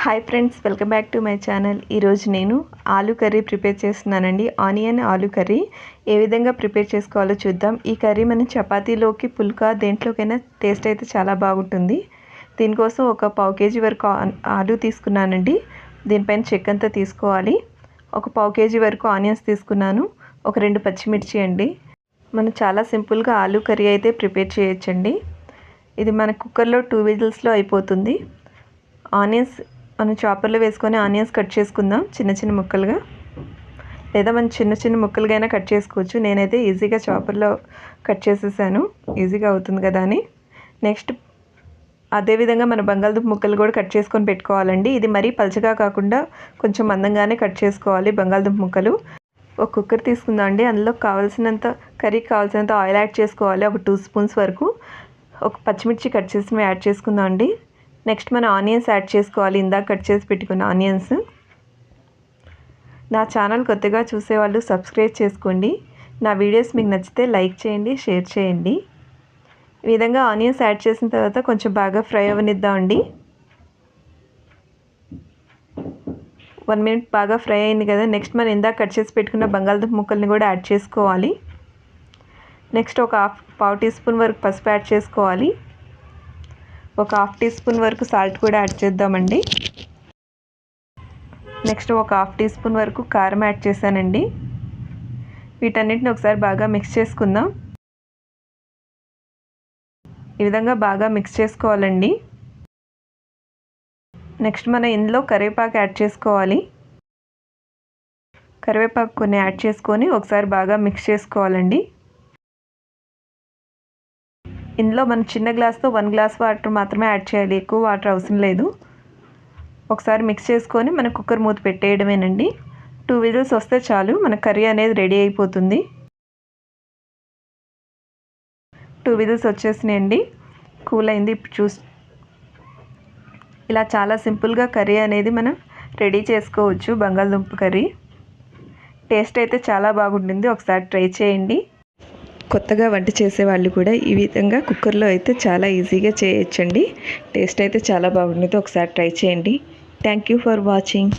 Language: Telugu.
Hi friends welcome back to my channel ఈరోజు నేను ఆలూ కర్రీ ప్రిపేర్ చేస్తున్నానండి. ఆనియన్ ఆలూ కర్రీ ఏ విధంగా ప్రిపేర్ చేసుకోవాలో చూద్దాం. ఈ కర్రీ మనం చపాతీలోకి పుల్కా దేంట్లోకైనా టేస్ట్ అయితే చాలా బాగుంటుంది. దీనికోసం ఒక పావు కేజీ వరకు ఆ- ఆలూ తీసుకున్నానండి. దీనిపైన చెక్ అంతా తీసుకోవాలి. ఒక పావు కేజీ వరకు ఆనియన్స్ తీసుకున్నాను. ఒక రెండు పచ్చిమిర్చి అండి. మనం చాలా సింపుల్గా ఆలూ కర్రీ అయితే ప్రిపేర్ చేయొచ్చండి. ఇది మన కుక్కర్లో టూ విజిల్స్లో అయిపోతుంది. ఆనియన్స్ మనం చాపర్లో వేసుకొని ఆనియన్స్ కట్ చేసుకుందాం చిన్న చిన్న ముక్కలుగా. లేదా మనం చిన్న చిన్న ముక్కలుగా అయినా కట్ చేసుకోవచ్చు. నేనైతే ఈజీగా చాపర్లో కట్ చేసేసాను. ఈజీగా అవుతుంది కదా అని. నెక్స్ట్ అదేవిధంగా మన బంగాళదుంప ముక్కలు కూడా కట్ చేసుకొని పెట్టుకోవాలండి. ఇది మరీ పలచగా కాకుండా కొంచెం మందంగానే కట్ చేసుకోవాలి బంగాళదుంప ముక్కలు. ఒక కుక్కర్ తీసుకుందాం అండి. అందులో కావాల్సినంత కర్రీకి కావాల్సినంత ఆయిల్ యాడ్ చేసుకోవాలి. ఒక టూ స్పూన్స్ వరకు. ఒక పచ్చిమిర్చి కట్ చేసినవి యాడ్ చేసుకుందాం అండి. నెక్స్ట్ మనం ఆనియన్స్ యాడ్ చేసుకోవాలి. ఇందాక కట్ చేసి పెట్టుకున్న ఆనియన్స్. నా ఛానల్ కొత్తగా చూసేవాళ్ళు సబ్స్క్రైబ్ చేసుకోండి. నా వీడియోస్ మీకు నచ్చితే లైక్ చేయండి షేర్ చేయండి. ఈ విధంగా ఆనియన్స్ యాడ్ చేసిన తర్వాత కొంచెం బాగా ఫ్రై అవ్వనిద్దామండి వన్ మినిట్ బాగా ఫ్రై అయింది కదా. నెక్స్ట్ మనం ఇందాక కట్ చేసి పెట్టుకున్న బంగాళదుంప ముక్కల్ని కూడా యాడ్ చేసుకోవాలి. నెక్స్ట్ ఒక హాఫ్ పావు టీ స్పూన్ వరకు పసుపు యాడ్ చేసుకోవాలి. ఒక హాఫ్ టీ స్పూన్ వరకు సాల్ట్ కూడా యాడ్ చేద్దామండి. నెక్స్ట్ ఒక హాఫ్ టీ స్పూన్ వరకు కారం యాడ్ చేశానండి. వీటన్నిటిని ఒకసారి బాగా మిక్స్ చేసుకుందాం. ఈ విధంగా బాగా మిక్స్ చేసుకోవాలండి. నెక్స్ట్ మనం ఇందులో కరివేపాకు యాడ్ చేసుకోవాలి. కరివేపాకు కొన్ని యాడ్ చేసుకొని ఒకసారి బాగా మిక్స్ చేసుకోవాలండి. ఇందులో మనం చిన్న గ్లాస్తో వన్ గ్లాస్ వాటర్ మాత్రమే యాడ్ చేయాలి. ఎక్కువ వాటర్ అవసరం లేదు. ఒకసారి మిక్స్ చేసుకొని మన కుక్కర్ మూత పెట్టేయడమేనండి. టూ విజిల్స్ వస్తే చాలు. మన కర్రీ అనేది రెడీ అయిపోతుంది. Two whistles వచ్చేసినాయండి. కూల్ అయింది ఇప్పుడు చూసి ఇలా చాలా సింపుల్గా కర్రీ అనేది మనం రెడీ చేసుకోవచ్చు. బంగాళదుంప కర్రీ. టేస్ట్ అయితే చాలా బాగుంటుంది. ఒకసారి ట్రై చేయండి. కొత్తగా వంట చేసే వాళ్ళు కూడా ఈ విధంగా కుక్కర్లో అయితే చాలా ఈజీగా చేయొచ్చండి. టేస్ట్ అయితే చాలా బాగుంటుంది ఒకసారి ట్రై చేయండి. Thank you for watching.